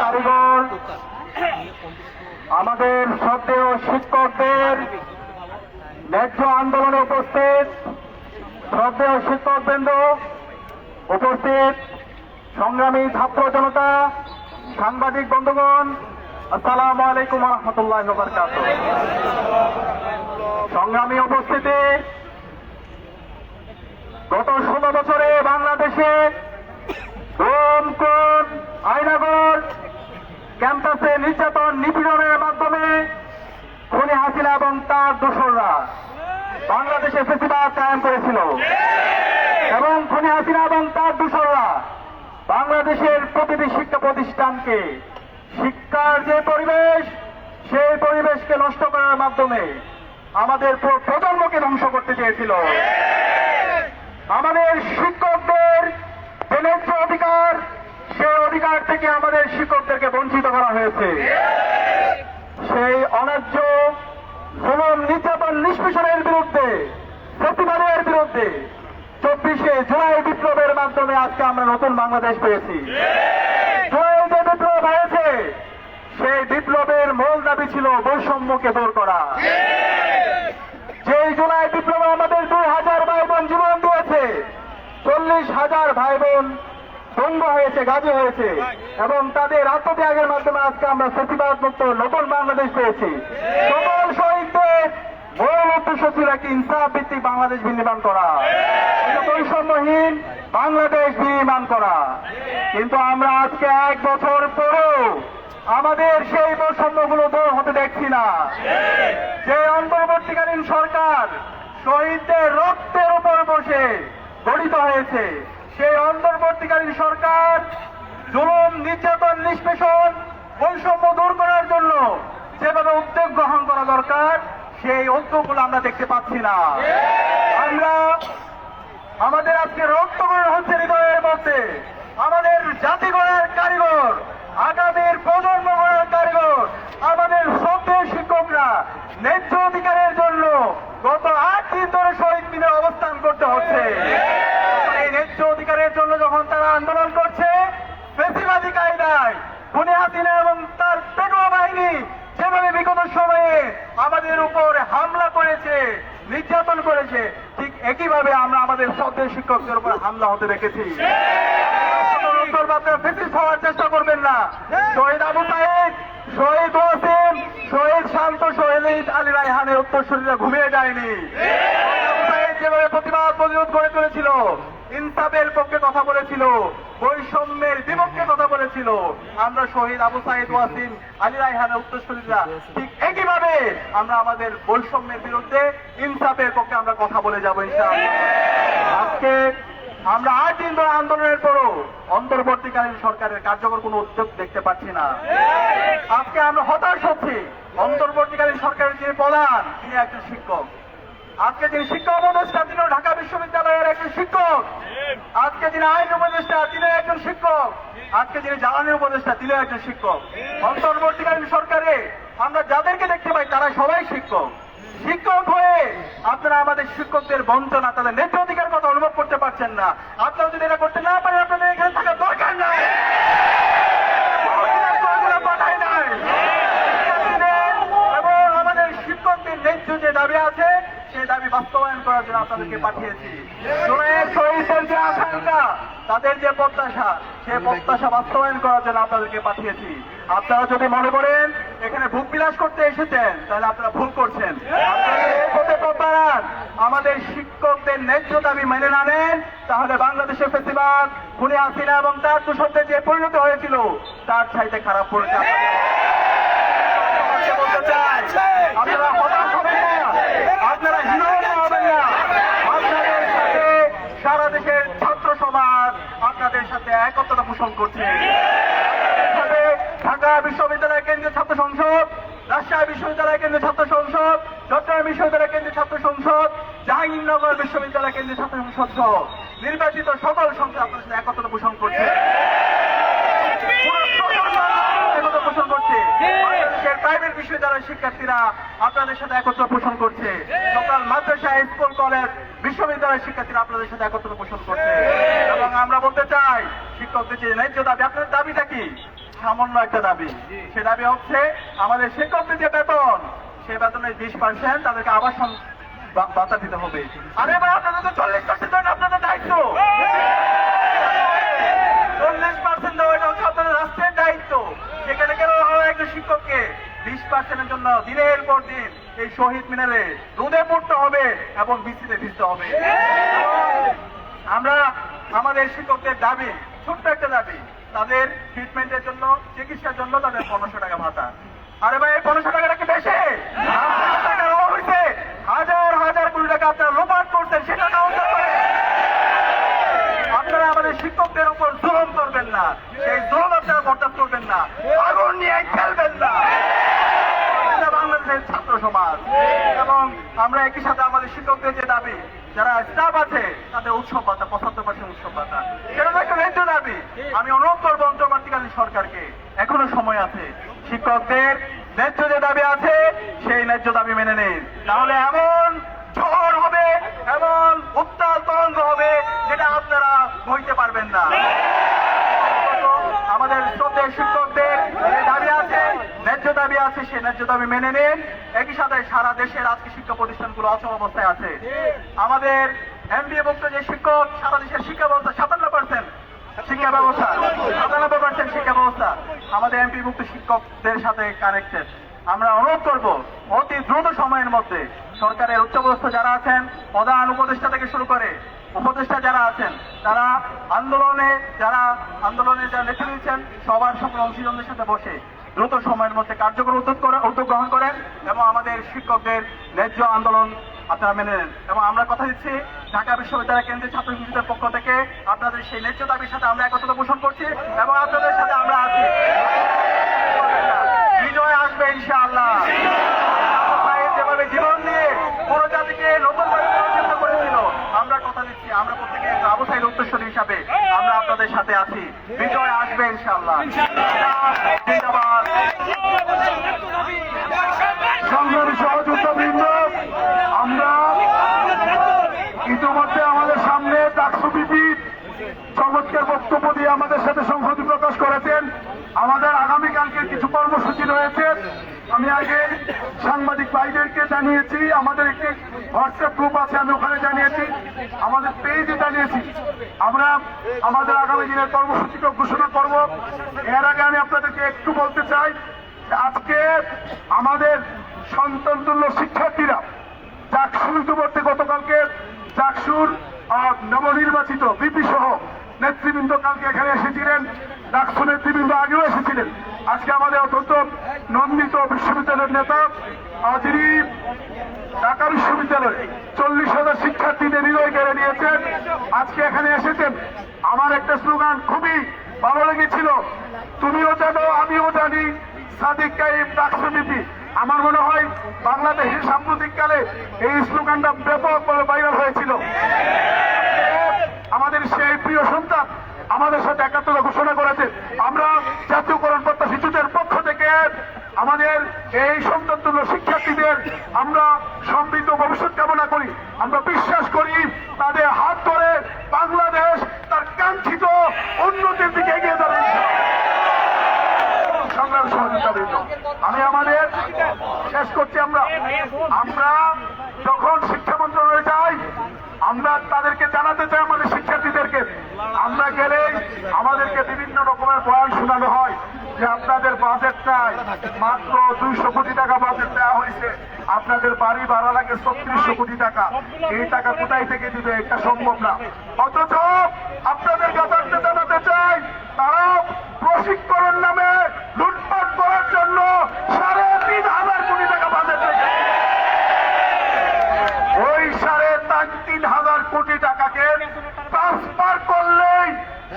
কারিগর আমাদের শ্রদ্ধেয় শিক্ষকদের ন্যায্য আন্দোলনে উপস্থিত শ্রদ্ধেয় শিক্ষকবৃন্দ উপস্থিত সংগ্রামী ছাত্র জনতা, সাংবাদিক বন্ধুগণ, আসসালামু আলাইকুম রহমতুল্লাহ সংগ্রামী উপস্থিতি, গত ষোলো বছরে বাংলাদেশে আইনাগর ক্যাম্পাসে নির্যাতন নিপীড়নের মাধ্যমে খুনি হাসিনা এবং তার দোসররা বাংলাদেশে ফেসিবাদ কায়েম করেছিল। এবং খুনি হাসিনা এবং তার দোসররা বাংলাদেশের প্রতিটি শিক্ষা প্রতিষ্ঠানকে শিক্ষার যে পরিবেশ, সেই পরিবেশকে নষ্ট করার মাধ্যমে আমাদের প্রজন্মকে ধ্বংস করতে চেয়েছিল। আমাদের শিক্ষকদের ন্যায্য অধিকার, সেই অধিকার থেকে আমাদের শিক্ষকদেরকে বঞ্চিত করা হয়েছে। সেই অন্যায্য জুলুম নির্যাতন নিষ্পেষণের বিরুদ্ধে, প্রতিবাদের বিরুদ্ধে চব্বিশে জুলাই বিপ্লবের মাধ্যমে আজকে আমরা নতুন বাংলাদেশ পেয়েছি। জুলাই যে বিপ্লব হয়েছে সেই বিপ্লবের মূল দাবি ছিল বৈষম্যকে দূর করা। যেই জুলাই বিপ্লবে আমাদের দুই হাজার ভাই বোন জীবন দিয়েছে চল্লিশ হাজার ভাই বোন বঙ্গ হয়েছে গাজী হয়েছে এবং তাদের আত্মত্যাগের মাধ্যমে আজকে আমরা প্রতিবাদ মুক্ত নতুন বাংলাদেশ পেয়েছি। সকল শহীদদের মূল উদ্দেশ্য ছিল একটি ইনসাফ ভিত্তিক বাংলাদেশ বিনির্মাণ করা। বৈষম্যহীন বাংলাদেশ বিনির্মাণ করা। কিন্তু আমরা আজকে এক বছর পরেও আমাদের সেই বৈষম্যগুলো দূর হতে দেখছি না। যে অন্তর্বর্তীকালীন সরকার শহীদদের রক্তের উপর বসে গঠিত হয়েছে, সেই অন্তর্বর্তীকালীন সরকার জুলুম, নির্যাতন, নিষ্পেষণ, বৈষম্য দূর করার জন্য যেভাবে উদ্যোগ গ্রহণ করা দরকার, সেই উদ্যোগগুলো আমরা দেখতে পাচ্ছি না। আমরা আমাদের আজকে রক্তকরণ হচ্ছে হৃদয়ের মধ্যে। আমাদের জাতি গড়ার কারিগর, আগামীর প্রজন্ম গড়ার কারিগর, আমাদের শ্রদ্ধেয় শিক্ষকরা ন্যায্য অধিকারের জন্য গত আট দিন ধরে শহীদ মিলে অবস্থান করতে হচ্ছে। এই ন্যায্য অধিকারের জন্য যখন তারা আন্দোলন করছে বেশিবাদী কায়দায় খুনি হাসিনা এবং তার পেটোয়া বাহিনী যেভাবে বিগত সময়ে আমাদের উপর হামলা করেছে, নির্যাতন করেছে একইভাবে আমরা আমাদের শ্রদ্ধেয় শিক্ষকদের উপর হামলা হতে দেখেছি। আপনারা ফেসিস হওয়ার চেষ্টা করবেন না। শহীদ আবু সাহেব শহীদ হোসেন শহীদ শান্ত শহীদ আলী রায়হানের উত্তরসূরিরা ঘুমিয়ে যায়নি। যেভাবে প্রতিবাদ প্রতিরোধ করে তুলেছিল ইনসাফের পক্ষে কথা বলেছিল, বৈষম্যের বিপক্ষে কথা বলেছিল। আমরা শহীদ আবু সাইদ ওয়াসিম, আলী রায়হানের উত্তরসূরীরা, ঠিক একইভাবে আমরা আমাদের বৈষম্যের বিরুদ্ধে ইনসাফের পক্ষে আমরা কথা বলে যাব আজকে আমরা আট দিন ধরে আন্দোলনের পরও অন্তর্বর্তীকালীন সরকারের কার্যকর কোনো উদ্যোগ দেখতে পাচ্ছি না। আজকে আমরা হতাশ হচ্ছি। অন্তর্বর্তীকালীন সরকারের যে প্রধান, তিনি একজন শিক্ষক। আজকে যিনি শিক্ষা উপদেষ্টা তিনি ঢাকা শিক্ষক আজকে যিনি আইন উপদেষ্টা, তিনি একজন শিক্ষক। আজকে যিনি জ্বালানি উপদেষ্টা, তিনি একজন শিক্ষক। অন্তর্বর্তীকালীন সরকারে আমরা যাদেরকে দেখতে পাই, তারা সবাই শিক্ষক। শিক্ষক হয়ে আপনারা আমাদের শিক্ষকদের বঞ্চনা, তাদের ন্যায্য অধিকার কথা অনুভব করতে পারছেন না। আপনারা যদি এটা করতে না পারেন, আপনাদের এখানে থাকার দরকার নাই। এবং আমাদের শিক্ষকদের ন্যায্য যে দাবি আছে বাস্তবায়ন করার জন্য আপনাদেরকে পাঠিয়েছি। শহীদদের যে আকাঙ্ক্ষা তাদের যে প্রত্যাশা সেই প্রত্যাশা বাস্তবায়ন করার জন্য আপনাদেরকে পাঠিয়েছি। আপনারা যদি মনে করেন, এখানে ভূপ বিলাস করতে এসেছেন, তাহলে আপনারা ভুল করছেন। আমাদের শিক্ষকদের ন্যায্য দাবি মেনে না নেন, তাহলে বাংলাদেশের ফেসিবাদ খুনি হাসিনা এবং তার দুঃসত্বে যে পরিণত হয়েছিল, তার চাইতে খারাপ পরিণতি আপনারা হতাশ হবেন না। আপনারা হীনমন্য আপনাদের সাথে একত্রতা পোষণ করছে। ঢাকা বিশ্ববিদ্যালয় কেন্দ্রীয় ছাত্র সংসদ, রাজশাহী বিশ্ববিদ্যালয় কেন্দ্রীয় ছাত্র সংসদ, চট্টগ্রাম বিশ্ববিদ্যালয় কেন্দ্রীয় ছাত্র সংসদ, জাহাঙ্গীরনগর বিশ্ববিদ্যালয় কেন্দ্রীয় ছাত্র সংসদ সহ নির্বাচিত সকল সংসদ আপনাদের সাথে একত্রতা পোষণ করছে। বিশ্ববিদ্যালয়ের শিক্ষার্থীরা আপনাদের সাথে একত্র পোষণ করছে। সকাল মাদ্রাসা, স্কুল, কলেজ বিশ্ববিদ্যালয়ের শিক্ষার্থীরা আপনাদের সাথে একত্র পোষণ করছে। এবং আমরা বলতে চাই, শিক্ষকদের যে ন্যায্য দাবি, আপনাদের দাবিটা কি? সামান্য একটা দাবি। সে দাবি হচ্ছে, আমাদের শিক্ষকদের যে বেতন সেই বেতনের বিশ পার্সেন্ট তাদেরকে আবাসন বা- ভাতা দিতে হবে। আরে ভাই আপনাদের তো চল্লিশ পার্সেন্ট আপনাদের দায়িত্ব। চল্লিশ পার্সেন্ট দেওয়া এটা হচ্ছে আপনাদের রাষ্ট্রের দায়িত্ব। সেখানে কেন হয় একজন শিক্ষককে বিশ পার্সেন্টের জন্য দিনের পর দিন এই শহীদ মিনারে রোদে পড়তে হবে এবং বৃষ্টিতে ভিজতে হবে। আমরা আমাদের শিক্ষকদের দাবি, ছোট্ট একটা দাবি, তাদের ট্রিটমেন্টের জন্য, চিকিৎসার জন্য তাদের পনেরোশো টাকা ভাতা। আরে ভাই, এই পনেরোশো টাকাটা কি বেশি? হাজার হাজার কোটি টাকা আপনারা লোপাট করছেন, সেটা না আপনারা আমাদের শিক্ষকদের উপর জুলুম করবেন না। সেই জুলুম আপনারা বরদাস্ত করবেন না। আগুন নিয়ে খেলবেন না। বাংলাদেশের ছাত্র সমাজ। এবং আমরা একই সাথে আমাদের শিক্ষকদের যে দাবি, যারা স্টাফ আছে, তাদের উৎসব ভাতা পঁচাত্তর পার্সেন্ট উৎসব ভাতা সেটা একটা ন্যায্য দাবি। আমি অনুরোধ করব অন্তর্বর্তীকালীন সরকারকে, এখনও সময় আছে। শিক্ষকদের ন্যায্য যে দাবি আছে, সেই ন্যায্য দাবি মেনে নিন। তাহলে এমন ঝড় হবে, এমন উত্তাল তরঙ্গ হবে, যেটা আপনারা বইতে পারবেন না। আমাদের শ্রদ্ধেয় শিক্ষকদের দাবি আছে সেই ন্যায্য দাবি মেনে নিন। একই সাথে সারা দেশের আজকে শিক্ষা প্রতিষ্ঠানগুলো অচল অবস্থায় আছে। আমাদের এমবিএ ভুক্ত যে শিক্ষক, সারা দেশের শিক্ষা ব্যবস্থা সাতান্ন পার্সেন্ট শিক্ষা ব্যবস্থা সাতানব্বই পার্সেন্ট শিক্ষা ব্যবস্থা আমাদের এমপি ভুক্ত শিক্ষকদের সাথে কানেক্টেড আমরা অনুরোধ করব, অতি দ্রুত সময়ের মধ্যে সরকারের উচ্চপদস্থ যারা আছেন, প্রধান উপদেষ্টা থেকে শুরু করে উপদেষ্টা যারা আছেন, তারা আন্দোলনে, যারা আন্দোলনে যারা নেতৃত্ব দিচ্ছেন, সবার সকল অংশীজনদের সাথে বসে দ্রুত সময়ের মধ্যে কার্যকর উদ্যোগ করে উদ্যোগ গ্রহণ করেন এবং আমাদের শিক্ষকদের ন্যায্য আন্দোলন আপনারা মেনে নেন। এবং আমরা কথা দিচ্ছি ঢাকা বিশ্ববিদ্যালয় কেন্দ্রীয় ছাত্র সংসদের পক্ষ থেকে। আপনাদের সেই ন্যায্য দাবির সাথে আমরা একত্রতা পোষণ করছি এবং আপনাদের সাথে আমরা আছি। বিজয় আসবে ইনশাআল্লাহ। যেভাবে জীবন দিয়ে পুরো জাতিকে নতুন করেছিল, আমরা কথা দিচ্ছি। আমরা প্রত্যেকে সাইড উত্তরসূরি হিসাবে আমরা আপনাদের সাথে আছি। বিজয় আসবে ইনশাআল্লাহ জিন্দাবাদ সংগ্রামী সহযোদ্ধবৃন্দ আমরা ইতিমধ্যে আমাদের সামনে ডাকসু বিপি চমৎকার বক্তব্য দিয়ে আমাদের সাথে সংহতি প্রকাশ করেছেন আমাদের আগামীকালকে কিছু রয়েছে। আমি আগে সাংবাদিক ভাইদেরকে জানিয়েছি আমাদের একটি হোয়াটসঅ্যাপ গ্রুপ আছে, আমি ওখানে জানিয়েছি, আমাদের পেজে জানিয়েছি। আমরা আমাদের আগামী দিনের কর্মসূচিকে ঘোষণা করব। এর আগে আমি আপনাদেরকে একটু বলতে চাই আজকে আমাদের সন্তান তুল্য শিক্ষার্থীরা চাকসু ইতিমধ্যে গতকালকে চাকসুর নবনির্বাচিত বিপি সহ নেতৃবৃন্দ কালকে এখানে এসেছিলেন। ডাকসু নেতৃবৃন্দ আগেও এসেছিলেন। আজকে আমাদের অত্যন্ত নন্দিত বিশ্ববিদ্যালয়ের নেতা যিনি ঢাকা বিশ্ববিদ্যালয়ে চল্লিশ হাজার শিক্ষার্থীদের হৃদয় কেড়ে নিয়েছেন। আজকে এখানে এসেছেন। আমার একটা স্লোগান খুবই ভালো লেগেছিল। তুমিও জানো, আমিও জানি, সাদিক কাইম ডাকসমিতি আমার মনে হয় বাংলাদেশের সাম্প্রতিককালে এই স্লোগানটা ব্যাপকভাবে ভাইরাল হয়েছিল। আমাদের সেই প্রিয় সন্তান আমাদের সাথে একাত্মতা ঘোষণা করেছে, আমরা জাতীয়করণ এই সন্তানতুল্য শিক্ষার্থীদের আমরা সমৃদ্ধ ভবিষ্যৎ কামনা করি। আমরা বিশ্বাস করি তাদের হাত ধরে বাংলাদেশ তার কাঙ্ক্ষিত উন্নতির দিকে এগিয়ে যাবে। সংগ্রাম আমি আমাদের শেষ করছি আমরা। আমরা যখন শিক্ষা মন্ত্রণালয়ে যাই, আমরা তাদেরকে জানাতে চাই আমাদের শিক্ষার্থীদেরকে। আমরা গেলে আমাদেরকে বিভিন্ন রকমের বয়ান শোনানো হয়। যে আপনাদের বাজেট চাই মাত্র দুইশো কোটি টাকা বাজেট দেওয়া হয়েছে। আপনাদের বাড়ি ভাড়া লাগে ছত্রিশশো কোটি টাকা। এই টাকা কোথায় থেকে দিবে? এটা সম্ভব না। অথচ আপনাদের কাছে জানাতে চাই তারা প্রশিক্ষণের নামে লুটপাট করার জন্য সাড়ে তিন হাজার কোটি টাকা বাজেট রেখেছে ওই সাড়ে তার তিন হাজার কোটি টাকাকে ট্রান্সফার করলেই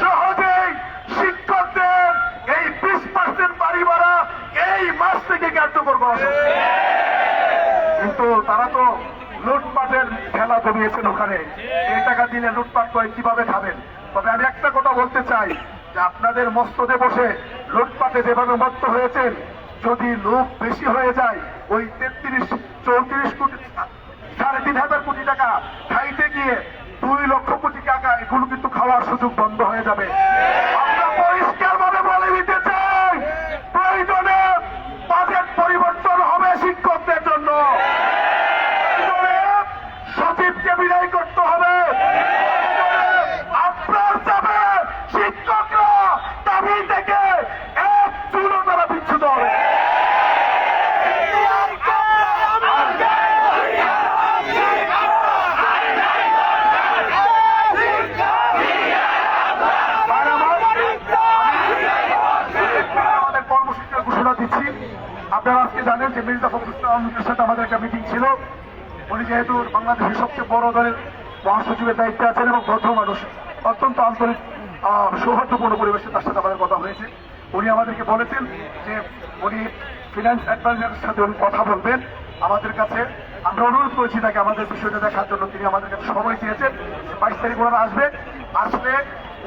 সহজেই শিক্ষকদের এই বিশ পার্সেন্ট বাড়ি ভাড়া এই মাস থেকে কার্যকর করা সম্ভব। কিন্তু তারা তো লুটপাটের খেলা জমিয়েছেন ওখানে। এই টাকা দিলে লুটপাট করে কীভাবে খাবেন? তবে আমি একটা কথা বলতে চাই, যে আপনাদের মস্তদে বসে লুটপাটে যেভাবে মত্ত হয়েছেন, যদি লোক বেশি হয়ে যায়, ওই তেত্রিশ, চৌত্রিশ কোটি, সাড়ে তিন হাজার কোটি টাকা খাইতে গিয়ে দুই লক্ষ কোটি টাকা এগুলো কিন্তু খাওয়ার সুযোগ বন্ধ হয়ে যাবে আমরা পরিষ্কার ভাবে বলে দিতে চাই প্রয়োজনে বাজেট পরিবর্তন হবে শিক্ষকদের জন্য প্রয়োজনে সচিবকে বিদায় করতে হবে আপনার যাবে শিক্ষকরা দাবি থেকে এক চুলো তারা বিচ্ছুত হবে আর আমার- আমাদের কর্মসূচির ঘোষণা দিচ্ছি আপনারা আজকে জানেন যে মির্জা সাথে আমাদের একটা মিটিং ছিল। উনি যেহেতু বাংলাদেশের সবচেয়ে বড় দলের মহাসচিবের দায়িত্বে আছেন এবং ভদ্র মানুষ, অত্যন্ত আন্তরিক সৌহার্দ্যপূর্ণ পরিবেশে তার সাথে আমাদের কথা হয়েছে। উনি আমাদেরকে বলেছেন যে উনি ফিনান্স অ্যাডভাইজারের সাথে উনি কথা বলবেন। আমাদের কাছে আমরা অনুরোধ করেছি তাকে আমাদের বিষয়টা দেখার জন্য। তিনি আমাদের কাছে সময় দিয়েছেন। বাইশ তারিখ ওনারা আসবে। আসলে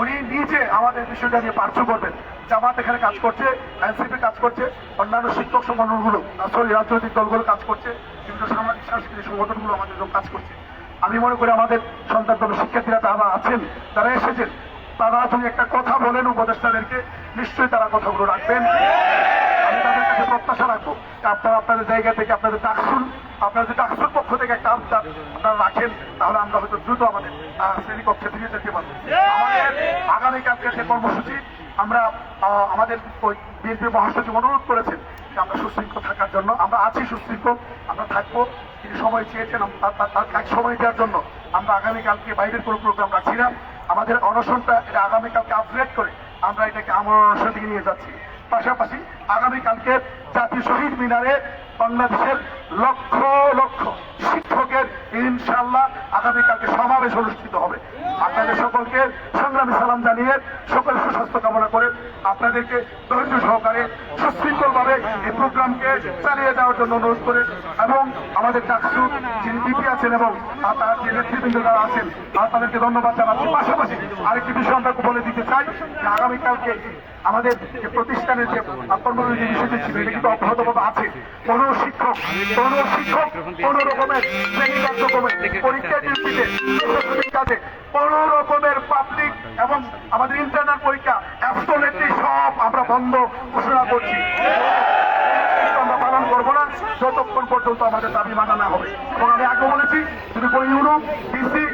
উনি নিজে আমাদের বিষয়টা নিয়ে পার্শ্ব করবেন। জামাত এখানে কাজ করছে, এনসিপি কাজ করছে, অন্যান্য শিক্ষক সংগঠনগুলো রাজনৈতিক দলগুলো কাজ করছে, বিভিন্ন সামাজিক, সাংস্কৃতিক সংগঠনগুলো আমাদের কাজ করছে। আমি মনে করি আমাদের সন্তান তবে শিক্ষার্থীরা যারা আছেন তারা এসেছেন, তারা যদি একটা কথা বলেন উপদেষ্টাদেরকে, নিশ্চয়ই তারা কথাগুলো রাখবেন। আমি তাদের কাছে প্রত্যাশা রাখব আপনারা আপনাদের জায়গা থেকে আপনাদের ডাকসুন আপনারা যদি ডাকসুর পক্ষ থেকে একটা আবদার আপনারা রাখেন, তাহলে আমরা হয়তো দ্রুত আমাদের শ্রেণীকক্ষে ফিরে যেতে পারব। আমাদের আগামীকালকে যে কর্মসূচি, আমরা আমাদের ওই বিএনপি মহাসচিব অনুরোধ করেছেন যে আমরা সুশৃঙ্খল থাকার জন্য, আমরা আছি সুশৃঙ্খল, আমরা থাকব। তিনি সময় চেয়েছেন তার- কাজ সময় দেওয়ার জন্য। আমরা আগামীকালকে বাইরের কোনো প্রোগ্রাম রাখছি না। আমাদের অনশনটা এটা আগামীকালকে আপগ্রেড করে আমরা এটাকে আমার অনশন দিকে নিয়ে যাচ্ছি। পাশাপাশি আগামীকালকে জাতীয় শহীদ মিনারে বাংলাদেশের লক্ষ লক্ষ শিক্ষকের ইনশাল্লাহ আগামীকালকে সমাবেশ অনুষ্ঠিত হবে। আপনাদের সকলকে সংগ্রামী সালাম জানিয়ে সকল সুস্বাস্থ্য কামনা করে আপনাদেরকে ধৈর্য সহকারে সুশৃঙ্খল ভাবে এই প্রোগ্রামকে চালিয়ে যাওয়ার জন্য অনুরোধ করে এবং আমাদের ডাকসু যিনি ডিপি আছেন এবং তার যে নেতৃবৃন্দ যারা আছেন তাদেরকে ধন্যবাদ জানাচ্ছি। পাশাপাশি আরেকটি বিষয় আমরা বলে দিতে চাই যে আগামীকালকে আমাদের যে প্রতিষ্ঠানের যে কর্মসূচি বিষয়টি ছিল, এটা কিন্তু অব্যাহতভাবে আছে। কোনো শিক্ষক কোনো শিক্ষক কোন রকমের কার্যক্রমে পরীক্ষা ডিউটিতে কাজে কোন রকমের পাবলিক এবং আমাদের ইন্টারনাল পরীক্ষা অ্যাবসোলেটলি সব আমরা বন্ধ ঘোষণা করছি। আমরা পালন করব না যতক্ষণ পর্যন্ত আমাদের দাবি মানা না হবে। এবং আমি আগে বলেছি যদি কোনো ইউরোপ ডিসি